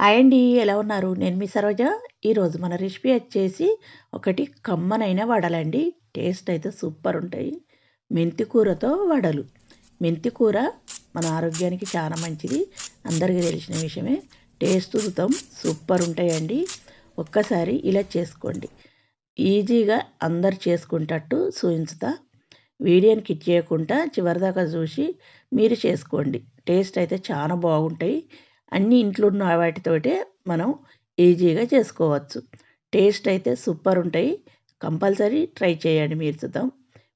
Hi అండి ఎలా ఉన్నారు? నేను మీ సరోజ. ఈరోజు మన రెసిపీ వచ్చేసి ఒకటి కమ్మనైన వడలండి. టేస్ట్ అయితే సూపర్ ఉంటాయి. మెంతి కూరతో వడలు. మెంతి కూర మన ఆరోగ్యానికి చాలా మంచిది. అందరికీ తెలిసిన విషయమే. టేస్ట్ చూద్దాం. సూపర్ ఉంటాయండి. ఒక్కసారి ఇలా చేసుకోండి. ఈజీగా అందరు చేసుకుంటట్టు చూపించుతా వీడియోని కిట్ చేయకుండా చివరిదాకా చూసి మీరు చేసుకోండి. టేస్ట్ అయితే చాలా బాగుంటాయి. అన్ని ఇంట్లో ఉన్న వాటితోటే మనం ఈజీగా చేసుకోవచ్చు. టేస్ట్ అయితే సూపర్ ఉంటాయి. కంపల్సరీ ట్రై చేయండి మీరు చూద్దాం.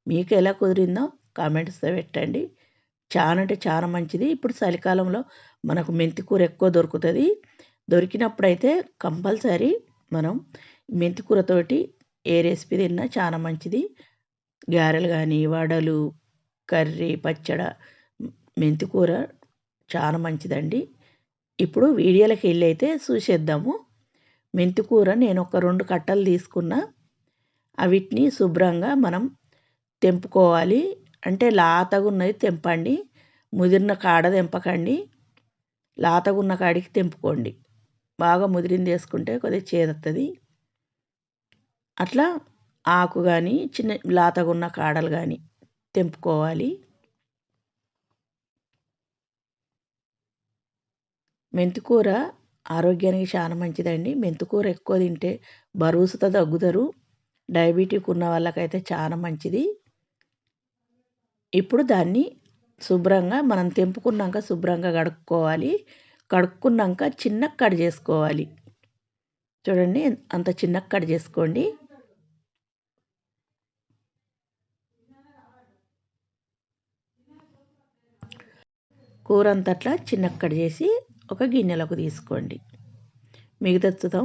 మీకు ఎలా కుదిరిందో కామెంట్స్తో పెట్టండి. చాలా అంటే చాలా మంచిది. ఇప్పుడు చలికాలంలో మనకు మెంతి కూర ఎక్కువ దొరుకుతుంది. దొరికినప్పుడైతే కంపల్సరీ మనం మెంతి కూరతోటి ఏ రెసిపీ తిన్నా చాలా మంచిది. గారెలు కానీ వడలు కర్రీ పచ్చడ మెంతి కూర చాలా మంచిదండి. ఇప్పుడు వీడియోలకి వెళ్ళైతే చూసేద్దాము. మెంతికూర నేను ఒక రెండు కట్టలు తీసుకున్న. అవిటిని శుభ్రంగా మనం తెంపుకోవాలి. అంటే లాతగా ఉన్నది తెంపండి. ముదిరిన కాడ తెంపకండి. లాతగా ఉన్న కాడికి తెంపుకోండి. బాగా ముదిరింది వేసుకుంటే కొద్దిగా చేదత్తది. అట్లా ఆకు కానీ చిన్న లాతగా ఉన్న కాడలు కానీ తెంపుకోవాలి. మెంతికూర ఆరోగ్యానికి చాలా మంచిదండి. మెంతికూర ఎక్కువ తింటే బరువుసుతో తగ్గుతారు. డయాబెటిక్ ఉన్న వాళ్ళకైతే చాలా మంచిది. ఇప్పుడు దాన్ని శుభ్రంగా మనం తెంపుకున్నాక శుభ్రంగా కడుక్కోవాలి. కడుక్కున్నాక చిన్న కట్ చేసుకోవాలి. చూడండి అంత చిన్న కట్ చేసుకోండి. కూర అంతట్లా చిన్న కట్ చేసి ఒక గిన్నెలోకి తీసుకోండి. మిగతా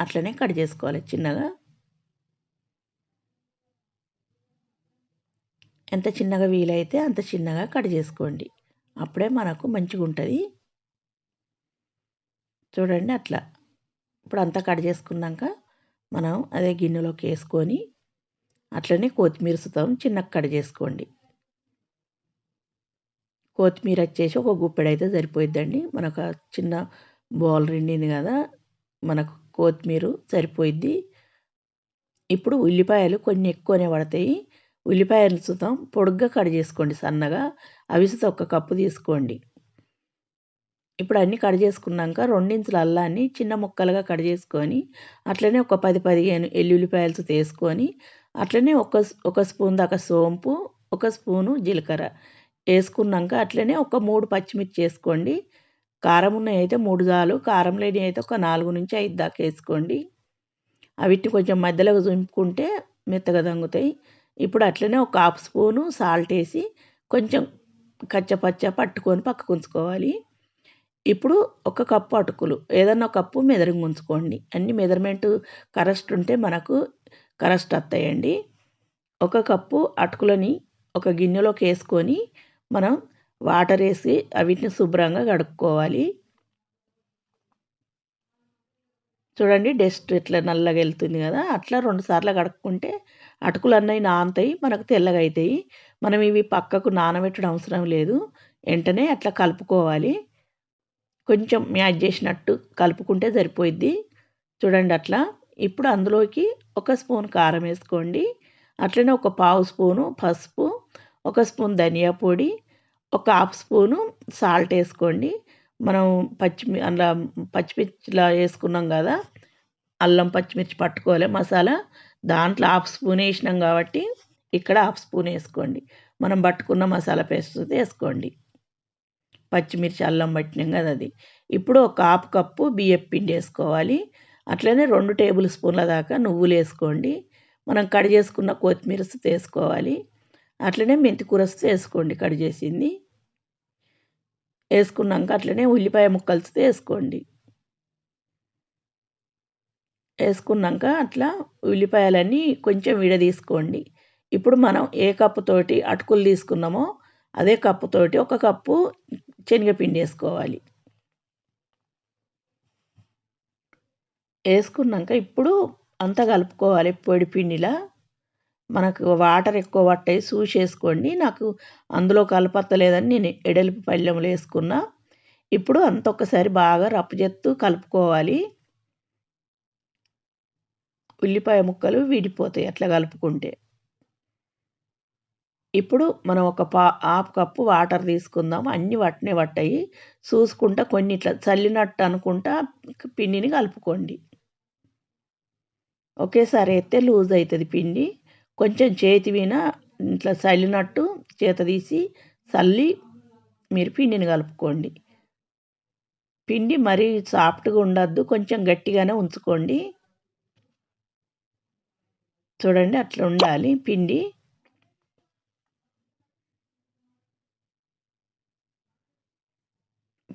అట్లనే కట్ చేసుకోవాలి చిన్నగా. ఎంత చిన్నగా వీలైతే అంత చిన్నగా కట్ చేసుకోండి. అప్పుడే మనకు మంచిగా ఉంటుంది. చూడండి అట్లా. ఇప్పుడు అంతా కట్ చేసుకున్నాక మనం అదే గిన్నెలోకి వేసుకొని అట్లనే కొత్తిమీర సుతం చిన్నగా కట్ చేసుకోండి. కొత్తిమీర వచ్చేసి ఒక గుప్పెడు అయితే సరిపోయిద్దండి. మనకు చిన్న బౌల్ రెండింది కదా మనకు కొత్తిమీర సరిపోయిద్ది. ఇప్పుడు ఉల్లిపాయలు కొన్ని ఎక్కువనే పడతాయి. ఉల్లిపాయలు సుతం పొడుగ్గా కట్ చేసుకోండి సన్నగా. అవిసితో ఒక కప్పు తీసుకోండి. ఇప్పుడు అన్నీ కట్ చేసుకున్నాక రెండించుల అల్లాన్ని చిన్న ముక్కలుగా కట్ చేసుకొని అట్లనే ఒక పది పదిహేను ఎల్లుల్లిపాయలతో తీసుకొని అట్లనే ఒక ఒక స్పూన్ దాకా సోంపు ఒక స్పూను జీలకర్ర. వేసుకున్నాక అట్లనే ఒక మూడు పచ్చిమిర్చి వేసుకోండి. కారం ఉన్నాయి అయితే మూడు చాలు. కారం లేని అయితే ఒక నాలుగు నుంచి ఐదు దాకా వేసుకోండి. అవిటిని కొంచెం మధ్యలో దింపుకుంటే మెత్తగా తంగుతాయి ఇప్పుడు అట్లనే ఒక హాఫ్ స్పూను సాల్ట్ వేసి కొంచెం కచ్చపచ్చ పట్టుకొని పక్కకు ఉంచుకోవాలి. ఇప్పుడు ఒక కప్పు అటుకులు ఏదన్నా ఒక కప్పు మెదరింగ్ ఉంచుకోండి. అన్ని మెజర్మెంట్ కరెస్ట్ ఉంటే మనకు కరెస్ట్ వస్తాయండి. ఒక కప్పు అటుకులని ఒక గిన్నెలోకి వేసుకొని మనం వాటర్ వేసి వీటిని శుభ్రంగా కడుక్కోవాలి. చూడండి డస్ట్ ఇట్లా నల్లగా వెళ్తుంది కదా? అట్లా రెండు సార్లు కడుక్కుంటే అటుకులు అన్నవి నానతాయి మనకు తెల్లగా అవుతాయి మనం ఇవి పక్కకు నానబెట్టడం అవసరం లేదు. వెంటనే అట్లా కలుపుకోవాలి. కొంచెం మ్యాచ్ చేసినట్టు కలుపుకుంటే సరిపోయిద్ది. చూడండి అట్లా. ఇప్పుడు అందులోకి ఒక స్పూన్ కారం వేసుకోండి. అట్లనే ఒక పావు స్పూను పసుపు. ఒక స్పూన్ ధనియా పొడి ఒక హాఫ్ స్పూను సాల్ట్ వేసుకోండి. మనం పచ్చిమి అలా పచ్చిమిర్చిలా వేసుకున్నాం కదా అల్లం పచ్చిమిర్చి పట్టుకోవాలి మసాలా. దాంట్లో హాఫ్ స్పూన్ వేసినాం కాబట్టి ఇక్కడ హాఫ్ స్పూన్ వేసుకోండి. మనం పట్టుకున్న మసాలా పేస్ట్ వేసుకోండి. పచ్చిమిర్చి అల్లం పట్టినాం కదా అది. ఇప్పుడు ఒక హాఫ్ కప్పు బియ్యం పిండి వేసుకోవాలి. అట్లనే రెండు టేబుల్ స్పూన్ల దాకా నువ్వులు వేసుకోండి. మనం కడి చేసుకున్న కొత్తిమీర వేసుకోవాలి. అట్లనే మెంతి కూర వేసుకోండి కట్ చేసింది. వేసుకున్నాక అట్లనే ఉల్లిపాయ ముక్కలు వేసుకోండి. వేసుకున్నాక అట్లా ఉల్లిపాయలన్నీ కొంచెం విడదీసుకోండి ఇప్పుడు మనం ఏ కప్పుతోటి అటుకులు తీసుకున్నామో అదే కప్పుతోటి ఒక కప్పు శనగపిండి వేసుకోవాలి. వేసుకున్నాక ఇప్పుడు అంతా కలుపుకోవాలి పొడి పిండిలా. మనకు వాటర్ ఎక్కువ పట్టాయి చూసి వేసుకోండి నాకు అందులో కలపత్తలేదని నేను ఎడలిపి పళ్ళెంలో వేసుకున్నా. ఇప్పుడు అంత ఒక్కసారి బాగా రప్పు చేత్తు కలుపుకోవాలి. ఉల్లిపాయ ముక్కలు విడిపోతాయి అట్లా కలుపుకుంటే. ఇప్పుడు మనం ఒక పా హాఫ్ కప్పు వాటర్ తీసుకుందాం. అన్ని వట్టనే పట్టాయి. చూసుకుంటా కొన్ని ఇట్లా చల్లినట్టు అనుకుంటా పిండిని కలుపుకోండి. ఒకేసారి అయితే లూజ్ అవుతుంది పిండి. కొంచెం చేతి విన ఇట్లా చల్లినట్టు చేత తీసి చల్లి మీరు పిండిని కలుపుకోండి. పిండి మరీ సాఫ్ట్గా ఉండద్దు కొంచెం గట్టిగానే ఉంచుకోండి. చూడండి అట్లా ఉండాలి పిండి.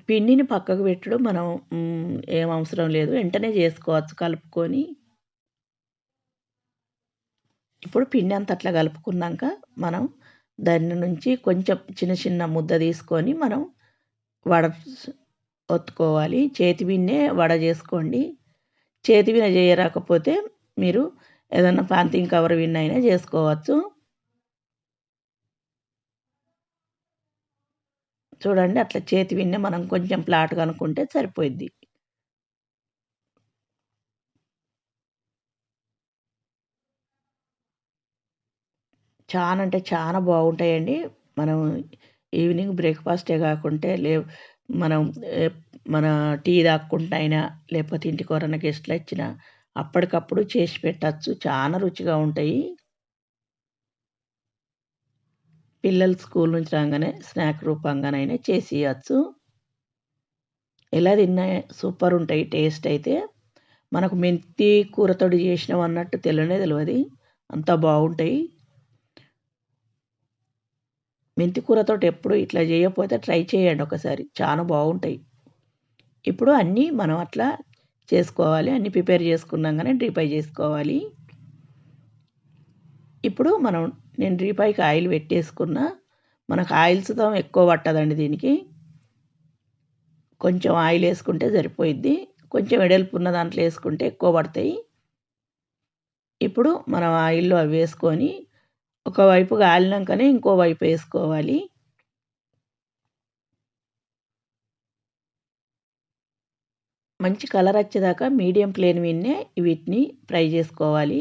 పిండిని పక్కకు పెట్టడం మనం ఏం అవసరం లేదు. వెంటనే చేసుకోవచ్చు కలుపుకొని. ఇప్పుడు పిండి అంత అట్లా కలుపుకున్నాక మనం దాని నుంచి కొంచెం చిన్న చిన్న ముద్ద తీసుకొని మనం వడ ఒత్తుకోవాలి. చేతి బిన్నే వడ చేసుకోండి. చేతి బిన్న చేయరాకపోతే మీరు ఏదన్నా పాంతింగ్ కవర్ విన్న అయినా చేసుకోవచ్చు. చూడండి అట్లా చేతి విన్నే మనం కొంచెం ప్లాట్ అనుకుంటే సరిపోయిద్ది. చాలా అంటే చాలా బాగుంటాయండి. మనం ఈవినింగ్ బ్రేక్ఫాస్టే కాకుంటే లే మనం మన టీ తాక్కుంటా అయినా లేకపోతే ఇంటికి ఎవరైనా గెస్ట్లు వచ్చినా అప్పటికప్పుడు చేసి పెట్టచ్చు. చాలా రుచిగా ఉంటాయి. పిల్లలు స్కూల్ నుంచి రాగానే స్నాక్ రూపంగానైనా చేసి ఇవ్వచ్చు ఎలా తిన్నా సూపర్ ఉంటాయి టేస్ట్ అయితే. మనకు మెంతి కూరతోటి చేసినాం అన్నట్టు తెలియనే తెలియదు. అంత బాగుంటాయి. మెంతి కూరతోటి ఎప్పుడు ఇట్లా చేయకపోతే ట్రై చేయండి ఒకసారి. చాలా బాగుంటాయి. ఇప్పుడు అన్నీ మనం అట్లా చేసుకోవాలి. అన్నీ ప్రిపేర్ చేసుకున్నాగానే డ్రీపై చేసుకోవాలి. ఇప్పుడు మనం నేను డ్రీపైకి ఆయిల్ పెట్టేసుకున్న మనకు ఆయిల్స్తో ఎక్కువ పట్టదండి దీనికి. కొంచెం ఆయిల్ వేసుకుంటే సరిపోయిద్ది. కొంచెం వెడల్పు ఉన్న దాంట్లో వేసుకుంటే ఎక్కువ పడతాయి. ఇప్పుడు మనం ఆయిల్లో అవి వేసుకొని ఒకవైపు కాలినాకనే ఇంకో వైపు వేసుకోవాలి. మంచి కలర్ వచ్చేదాకా మీడియం ప్లేన్ మీదనే వీటిని ఫ్రై చేసుకోవాలి.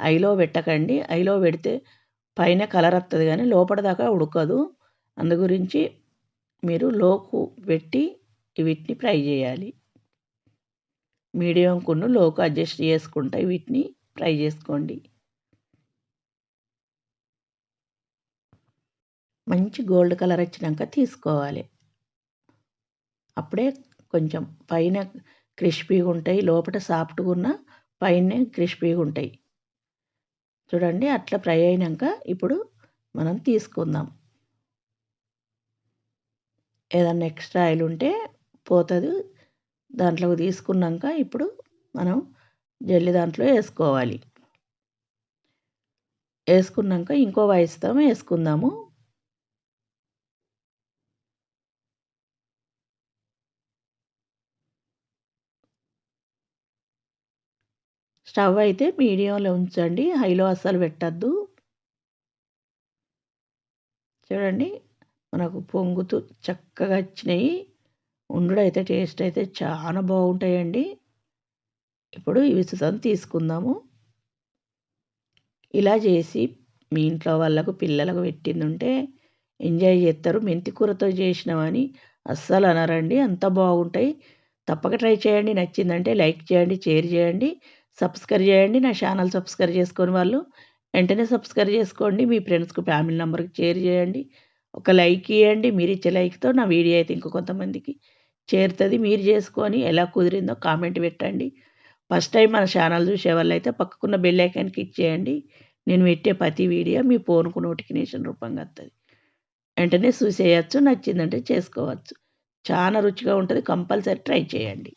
ఐలో పెట్టకండి. ఐలో పెడితే పైన కలర్ వస్తుంది కానీ లోపల దాకా ఉడకదు. అందు గురించి మీరు లోకు పెట్టి వీటిని ఫ్రై చేయాలి. మీడియం కున్ను లోకు అడ్జస్ట్ చేసుకుంటా వీటిని ఫ్రై చేసుకోండి. మంచి గోల్డ్ కలర్ వచ్చినాక తీసుకోవాలి. అప్పుడే కొంచెం పైన క్రిస్పీగా ఉంటాయి లోపల సాఫ్ట్గా ఉన్న పైన క్రిస్పీగా ఉంటాయి. చూడండి అట్లా ఫ్రై అయినాక ఇప్పుడు మనం తీసుకుందాం. ఏదన్నా ఎక్స్ట్రా ఆయిల్ ఉంటే పోతుంది. దాంట్లోకి తీసుకున్నాక ఇప్పుడు మనం జల్లి దాంట్లో వేసుకోవాలి. వేసుకున్నాక ఇంకో వాయిస్తాం వేసుకుందాము. స్టవ్ అయితే మీడియంలో ఉంచండి. హైలో అస్సలు పెట్టద్దు. చూడండి మనకు పొంగుతూ చక్కగా వచ్చినాయి. ఉండుడైతే టేస్ట్ అయితే చాలా బాగుంటాయండి. ఇప్పుడు ఇవి తీసుకుందాము. ఇలా చేసి మీ ఇంట్లో వాళ్ళకు పిల్లలకు పెట్టిందంటే ఎంజాయ్ చేస్తారు. మెంతి కూరతో చేసినామని అస్సలు అనరండి. అంత బాగుంటాయి. తప్పక ట్రై చేయండి. నచ్చిందంటే లైక్ చేయండి షేర్ చేయండి. సబ్స్క్రైబ్ చేయండి. నా ఛానల్ సబ్స్క్రైబ్ చేసుకొని వాళ్ళు వెంటనే సబ్స్క్రైబ్ చేసుకోండి. మీ ఫ్రెండ్స్కి ఫ్యామిలీ నెంబర్కి షేర్ చేయండి. ఒక లైక్ ఇవ్వండి మీరు ఇచ్చే లైక్తో నా వీడియో అయితే ఇంకో కొంతమందికి చేరుతుంది. మీరు చేసుకొని ఎలా కుదిరిందో కామెంట్ పెట్టండి. ఫస్ట్ టైం మన ఛానల్ చూసే వాళ్ళు అయితే పక్కకున్న బెల్ ఐకాన్కి ఇచ్చేయండి నేను పెట్టే ప్రతి వీడియో మీ ఫోన్కు నోటిఫికేషన్ రూపంగా వస్తుంది వెంటనే చూసేయచ్చు నచ్చిందంటే చేసుకోవచ్చు. చాలా రుచిగా ఉంటుంది. కంపల్సరీ ట్రై చేయండి.